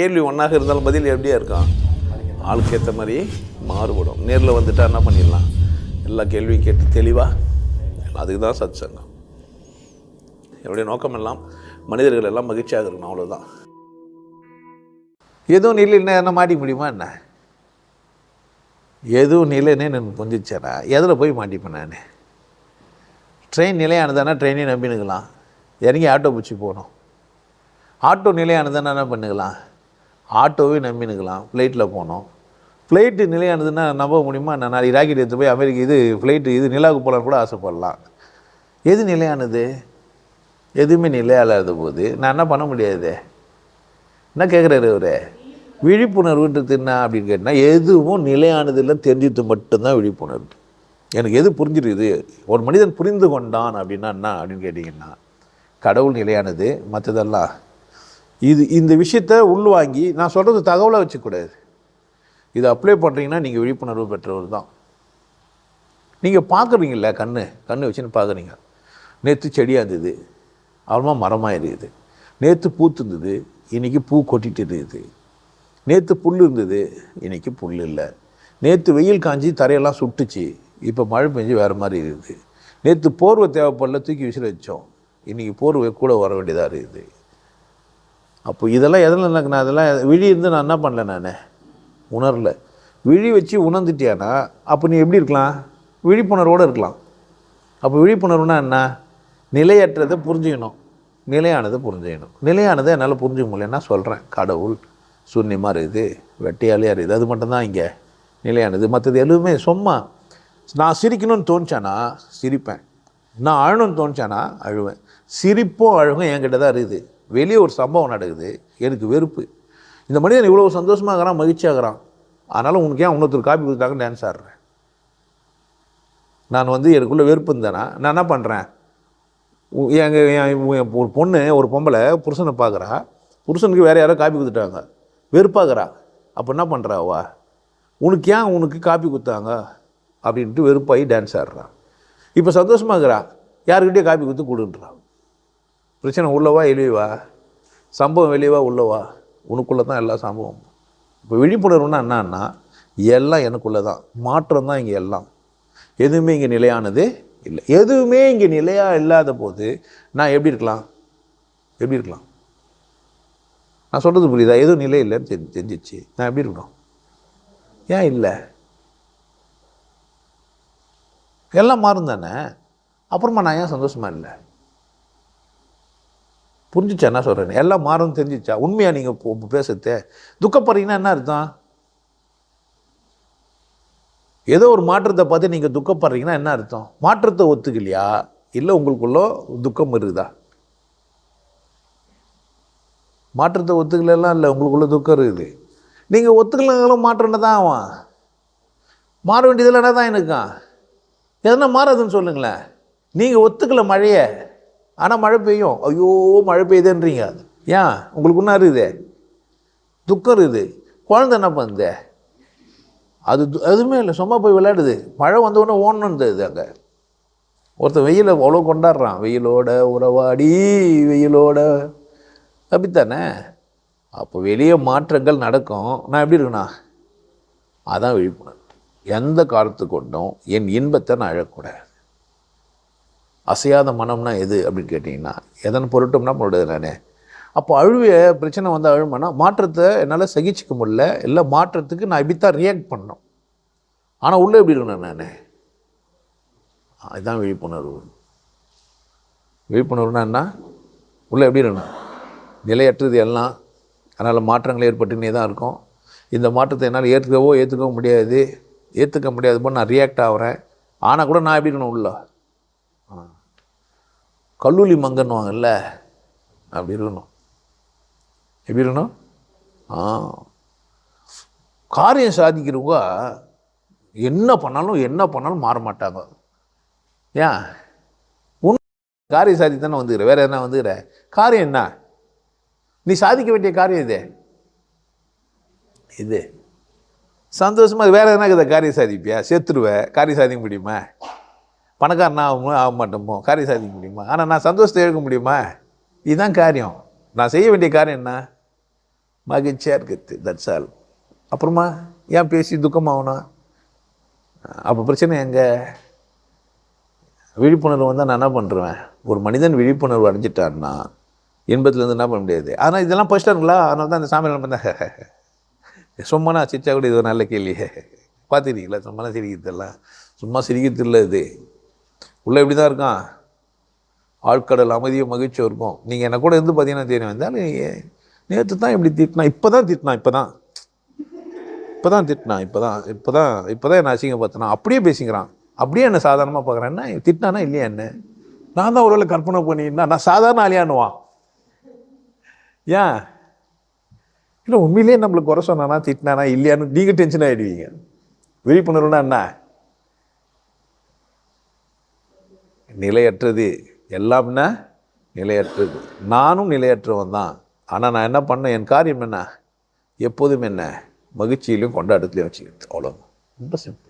கேள்வி ஒன்றாக இருந்தாலும் பதில் எப்படியா இருக்கும்? ஆளுக்கு ஏற்ற மாதிரி மாறுபடும். நேரில் வந்துட்டால் என்ன பண்ணிடலாம்? எல்லா கேள்வியும் கேட்டு தெளிவாக அதுக்கு தான் சத் சங்கம் என்னுடைய நோக்கம் எல்லாம் மனிதர்கள் எல்லாம் மகிழ்ச்சியாக இருக்கணும் அவ்வளோதான் எதுவும் இல்லை என்ன மாட்டிக்க முடியுமா என்ன? எதுவும் நிலைன்னு எனக்கு புரிஞ்சிச்சேனா எதில் போய் மாட்டிப்பேன் நான்? ட்ரெயின் நிலையானதானா ட்ரெயினே நம்பினுக்கலாம். இறங்கி ஆட்டோ பிடிச்சி போகணும். ஆட்டோ நிலையானதுன்னா என்ன பண்ணுக்கலாம்? ஆட்டோவே நம்பினுக்கலாம். ஃப்ளைட்டில் போனோம். ஃப்ளைட்டு நிலையானதுன்னா நம்ப முடியுமா? நான் நாளைக்கு ராக்கெட் எடுத்து போய் அமெரிக்கா இது ஃப்ளைட்டு இது நிலாவுக்கு போகலான்னு கூட ஆசைப்படலாம். எது நிலையானது? எதுவுமே நிலையாகாத போது நான் என்ன பண்ண முடியாது? என்ன கேட்குறாரு அவரு? விழிப்புணர்வுன்றது என்ன அப்படின்னு கேட்டால் எதுவும் நிலையானது இல்லை தெரிஞ்சது மட்டும்தான் விழிப்புணர்வு. எனக்கு எது புரிஞ்சிருக்குது? ஒரு மனிதன் புரிந்து கொண்டான் அப்படின்னா என்ன அப்படின்னு கேட்டிங்கன்னா கடவுள் நிலையானது மற்றதெல்லாம் இது இந்த விஷயத்த உள்வாங்கி நான் சொல்கிறது தகவலை வச்சுக்கூடாது. இதை அப்ளை பண்ணுறீங்கன்னா நீங்கள் விழிப்புணர்வு பெற்றவர் தான். நீங்கள் பார்க்குறீங்கள கண்ணு. கண்ணு வச்சுன்னு பார்க்குறீங்க. நேற்று செடியாக இருந்தது அப்புறமா மரமாக இருக்குது நேற்று பூத்து இருந்தது இன்றைக்கி பூ கொட்டிட்டு இருக்குது. நேற்று புல் இருந்தது. இன்றைக்கி புல் இல்லை. நேற்று வெயில் காஞ்சி தரையெல்லாம் சுட்டுச்சு. இப்போ மழை பெஞ்சு வேறு மாதிரி இருக்குது. நேற்று போர்வை தேவைப்படல தூக்கி விசிற வச்சோம் இன்றைக்கி போர்வை கூட வர வேண்டியதாக இருக்குது. அப்போ இதெல்லாம் எதில் எனக்கு நான் அதெல்லாம் விழி இருந்து நான் என்ன பண்ணல நான்? உணரல. விழி வச்சு உணர்ந்துட்டியானா அப்போ நீ எப்படி இருக்கலாம்? விழிப்புணர்வோடு இருக்கலாம். அப்போ விழிப்புணர்வுனா என்ன? நிலையற்றதை புரிஞ்சுக்கணும். நிலையானதை புரிஞ்சுக்கணும். நிலையானதை என்னால் புரிஞ்சுக்க முடியலன்னா சொல்கிறேன் கடவுள் சூன்யமாக இருக்குது வெட்டையாலையாக இருக்குது. அது மட்டும்தான் இங்கே. நிலையானது. மற்றது எதுவுமே சும்மா. நான் சிரிக்கணும்னு தோணுச்சானா? சிரிப்பேன். நான் அழணும்னு தோணுச்சானா? அழுவேன். சிரிப்பும் அழுகும் என்கிட்ட தான் இருக்குது. வெளியே ஒரு சம்பவம் நடக்குது. எனக்கு வெறுப்பு. இந்த மனிதன் இவ்வளோ சந்தோஷமாக இருக்கிறான் மகிழ்ச்சியாகிறான் அதனால் உனக்கு ஏன் இன்னொருத்தர் காப்பி கொடுத்தாங்கன்னு டான்ஸ் ஆடுறேன். நான் வந்து எனக்குள்ளே வெறுப்பு இருந்தேன்னா நான் என்ன பண்ணுறேன் எங்கள் என் ஒரு பொண்ணு ஒரு பொம்பளை புருஷனை பார்க்குறா. புருஷனுக்கு வேறு யாரோ காப்பி கொடுத்துட்டாங்க. வெறுப்பாகிறா அப்போ என்ன பண்ணுறா உனக்கு ஏன் உனக்கு காப்பி கொடுத்தாங்க? அப்படின்ட்டு வெறுப்பாகி டான்ஸ் ஆடுறான் இப்போ சந்தோஷமாகிறா யாருக்கிட்டே காப்பி கொடுத்து கொடுன்றான் பிரச்சனை உள்ளவா வெளியவா சம்பவம் வெளியவா உள்ளவா? உனக்குள்ளே தான் எல்லா சம்பவம் இப்போ விழிப்புணர்வுனா என்னன்னா எல்லாம் எனக்குள்ளே தான் மாற்றம் தான் இங்கே எல்லாம். எதுவுமே இங்கே நிலையானது இல்லை. எதுவுமே இங்கே நிலையாக இல்லாத போது நான் எப்படி இருக்கலாம்? எப்படி இருக்கலாம்? நான் சொல்கிறது புரியுதா? எதுவும் நிலை இல்லைன்னு தெரி தெரிஞ்சிச்சு. நான் எப்படி இருக்கணும்? ஏன் இல்லை? எல்லாம் மாறும் தானே? அப்புறமா நான் ஏன் சந்தோஷமாக இல்லை? புரிஞ்சிச்சா? என்ன சொல்கிறேன் எல்லாம் மாறும் தெரிஞ்சிச்சா? உண்மையாக நீங்கள் பேசுறதே? துக்கப்படுறீங்கன்னா என்ன அர்த்தம்? ஏதோ ஒரு மாற்றத்தை பார்த்து நீங்கள் துக்கப்படுறீங்கன்னா என்ன அர்த்தம்? மாற்றத்தை ஒத்துக்கலையா? இல்லை உங்களுக்குள்ள துக்கம் இருக்குதா மாற்றத்தை ஒத்துக்கலாம் இல்லை உங்களுக்குள்ள துக்கம் இருக்குது. நீங்கள் ஒத்துக்கலங்களும் மாற்றம்னு தான் ஆவான் மாற வேண்டியதில் என்ன தான் எனக்கும் எதனா மாறாதுன்னு சொல்லுங்களேன். நீங்கள் ஒத்துக்கல மழையை. ஆனால் மழை பெய்யும். ஐயோ மழை பெய்யுதுன்றீங்க. ஏன் உங்களுக்கு என்ன இருக்குது துக்கம் இருக்குது. குழந்தை என்ன பண்ணுது? அது அதுவுமே எதுவுமே இல்லை. சும்மா போய் விளையாடுது. மழை வந்தவுடனே உடனே ஓடணுன்னு இது அங்கே. ஒருத்தன் வெயிலை அவ்வளோ கொண்டாடுறான். வெயிலோட உறவாடி வெயிலோட. அப்படித்தானே? அப்போ வெளியே மாற்றங்கள் நடக்கும். நான் எப்படி இருக்கேண்ணா அதான் விழிப்புணர்வு. எந்த காலத்து கொண்டும் என் இன்பத்தை நான் அழக்கூடாது. அசையாத மனம்னா எது அப்படின்னு கேட்டிங்கன்னா எதன் பொருட்டும்னா பொருடுது நானே அப்போ அழுவிய பிரச்சனை வந்து அழுமனா மாற்றத்தை என்னால் சகிச்சிக்க முடியல இல்லை மாற்றத்துக்கு நான் இப்படித்தான் ரியாக்ட் பண்ணணும். ஆனால் உள்ளே எப்படி இருக்கணும் நான்? அதுதான் விழிப்புணர்வு. விழிப்புணர்வுனா என்ன? உள்ளே எப்படி இருக்கணும்? நிலையற்றது எல்லாம் அதனால் மாற்றங்கள் ஏற்பட்டுனே தான் இருக்கும். இந்த மாற்றத்தை என்னால் ஏற்றுக்கவோ ஏற்றுக்கவும் முடியாது. ஏற்றுக்க முடியாது போல் நான் ரியாக்ட் ஆகிறேன் ஆனால் கூட நான் எப்படி இருக்கணும் உள்ள? கல்லூலி மங்கன்னுவாங்கல்ல. அப்படி இருக்கணும். எப்படி இருக்கணும்? ஆ. காரியம் சாதிக்கிறவங்க என்ன பண்ணாலும் என்ன பண்ணாலும் மாற மாட்டாங்க. ஏன்? உன் காரியம் சாதி தானே வந்துக்கிற. வேற என்ன வந்துக்கிற? காரியம் என்ன? நீ சாதிக்க வேண்டிய காரியம் இது. இது. சந்தோஷமா வேறு என்ன இருக்குது? காரியம் சாதிப்பியா? செத்துருவேன் காரியம் சாதிக்க முடியுமா? பணக்காரனா ஆகும் ஆக மாட்டோமோ? காரியம் சாதிக்க முடியுமா? ஆனால் நான் சந்தோஷத்தை எடுக்க முடியுமா? இதுதான் காரியம். நான் செய்ய வேண்டிய காரியம் என்ன? மகிழ்ச்சியாக இருக்குது தட்ஸ் ஆல் அப்புறமா ஏன் பேசி துக்கமாகணும்? அப்போ பிரச்சனை எங்கே? விழிப்புணர்வு வந்தால் நான் என்ன பண்ணுறேன் ஒரு மனிதன் விழிப்புணர்வு அடைஞ்சிட்டான்னா இன்பத்துலேருந்து என்ன பண்ண முடியாது? ஆனால் இதெல்லாம் படிச்சிட்டாங்களா அதனால தான் அந்த சாமி பண்ணாங்க? சும்மானா சிரிச்சா கூட இது ஒரு நல்ல கேள்வி. பார்த்துருக்கீங்களா? சும்மா சிரிக்கிறதெல்லாம். சும்மா சிரிக்கிறது இல்லை இது. உள்ளே இப்படி தான் இருக்கான். ஆழ்கடல் அமைதியும் மகிழ்ச்சியும் இருக்கும். நீங்கள் என்ன கூட இருந்து பார்த்தீங்கன்னா தெரியும். இருந்தாலும் நேற்று தான் இப்படி திட்டினா இப்போ தான் திட்டினா இப்போ தான் இப்போ தான் திட்டினா இப்போ தான் இப்போ தான் இப்போ தான் என்ன அசிங்கப்படுத்தினா அப்படியே பேசிக்கிறான். அப்படியே என்ன சாதாரணமாக பார்க்குறேன் என்ன திட்டினானா இல்லையா என்ன? நான் தான் ஒருவேளை கற்பனை பண்ணியிருந்தா நான் சாதாரண ஆளியானுவான் ஏன்? இல்லை உண்மையிலேயே நம்மளுக்கு குறை சொன்னானா திட்டினானா இல்லையான்னு நீங்கள் டென்ஷன் ஆகிடுவீங்க விழிப்புணர்வுனா என்ன? நிலையற்றது. எல்லாம்னா நிலையற்றது. நானும் நிலையற்றவன் தான். ஆனால் நான் என்ன பண்ணேன்? என் காரியம் என்ன? எப்போதும் என்ன? மகிழ்ச்சியிலையும் கொண்டாட்டத்திலையும் வச்சுக்கிறது அவ்வளோ ரொம்ப சிம்பிள்